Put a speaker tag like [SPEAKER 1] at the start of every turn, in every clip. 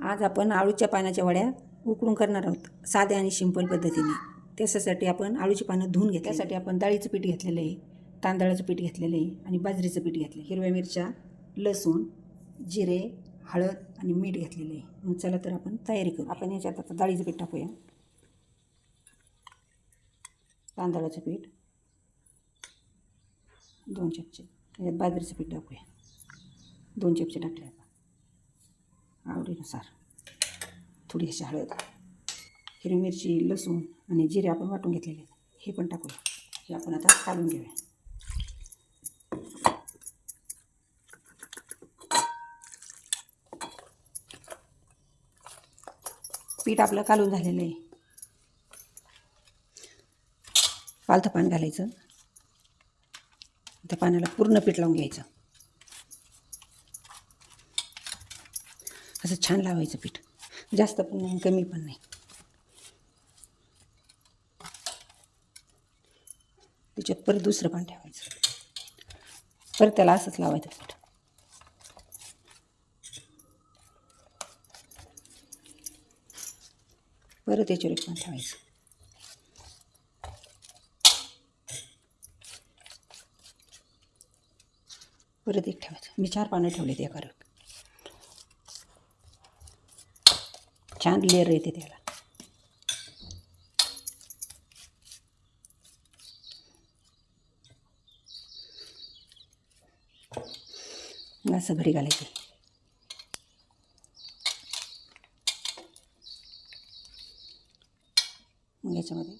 [SPEAKER 1] आज आपण आळूच्या पानाच्या वड्या उकडून करणार आहोत साध्या आणि सिंपल पद्धतीने. त्याच्यासाठी आपण आळूची पानं धुवून घेतली त्यासाठी आपण डाळीचं पीठ घेतलेलं आहे तांदळाचं पीठ घेतलेलं आहे आणि बाजरीचं पीठ घेतलं आहे. हिरव्या मिरच्या लसूण जिरे हळद आणि मीठ घेतलेलं आहे. मग चला तर आपण तयारी करू. आपण याच्यात आता डाळीचं पीठ टाकूया. तांदळाचं पीठ. दोन चमचे. त्याच्यात बाजरीचं पीठ टाकूया. दोन चमचे टाकले आपण आवडीनुसार. थोडी अशी हळद हिरवी मिरची लसूण आणि जिरे आपण वाटून घेतलेले आहेत. हे पण टाकूया. हे आपण आता काढून घेऊया. पीठ आपलं कालून झालेलं आहे. पालथं पान घालायचं. त्या पाण्याला पूर्ण पीठ लावून घ्यायचं. असं छान लावायचं पीठ. जास्त पण नाही कमी पण नाही. त्याच्यात परत दुसरं पण ठेवायचं. परत त्याला असंच लावायचं पीठ. परत याच्यावर एक पण ठेवायचं. परत एक ठेवायचं. मी चार पानं ठेवले एका एकावर. छान लेअर येते त्याला. असं घरी घालायची. मग याच्यामध्ये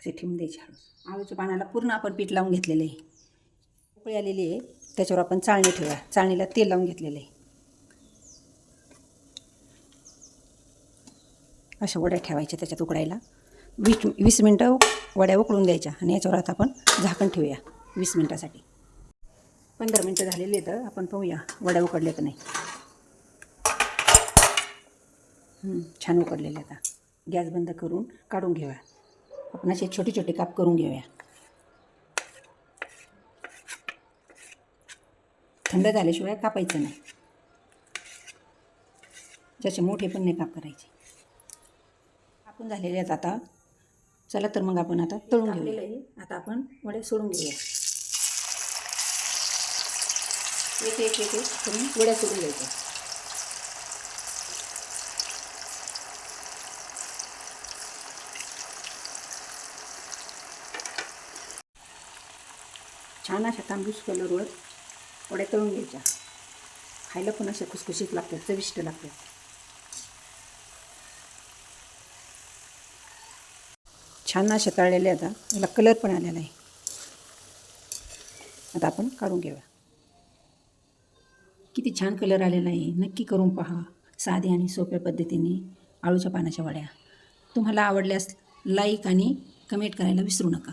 [SPEAKER 1] असे ठेवून द्यायचे हळू आळूच्या पानाला पूर्ण आपण पीठ लावून घेतलेलं आहे. उकळी आलेली आहे. त्याच्यावर आपण चाळणी ठेवा. चाळणीला तेल लावून घेतलेलं आहे. अशा वड्या ठेवायच्या त्याच्यात उकडायला. वीस वीस मिनटं वड्या उकळून द्यायच्या आणि याच्यावर आता आपण झाकण ठेवूया वीस मिनटासाठी. पंधरा मिनटं झालेली आहेत आपण पाहूया वड्या उकडल्या का नाही छान उकडलेले आता. गॅस बंद करून काढून घेऊया. आपण असे छोटे छोटे काप करून घेऊया. थंड झाल्याशिवाय कापायचं नाही. ज्याचे मोठे पण नाही काप करायचे. आपण झालेले आहेत आता. चला तर मग आपण आता तळून घेऊया. आता आपण वडे सोडून घेऊया. एक एक एक एक करून वड्या सोडून घ्यायच्या छान अशा तांबूस कलरवर वड्या तळून घ्यायच्या. खायला पण अशा खुसखुशीत लागतात चविष्ट लागतात. छान अशा तळलेल्या आता. याला कलर पण आलेला आहे. आता आपण काढून घेऊया. किती छान कलर आलेला आहे. नक्की करून पहा. साधे आणि सोप्या पद्धतीने आळूच्या पानाच्या वड्या. तुम्हाला आवडल्यास लाईक आणि कमेंट करायला विसरू नका.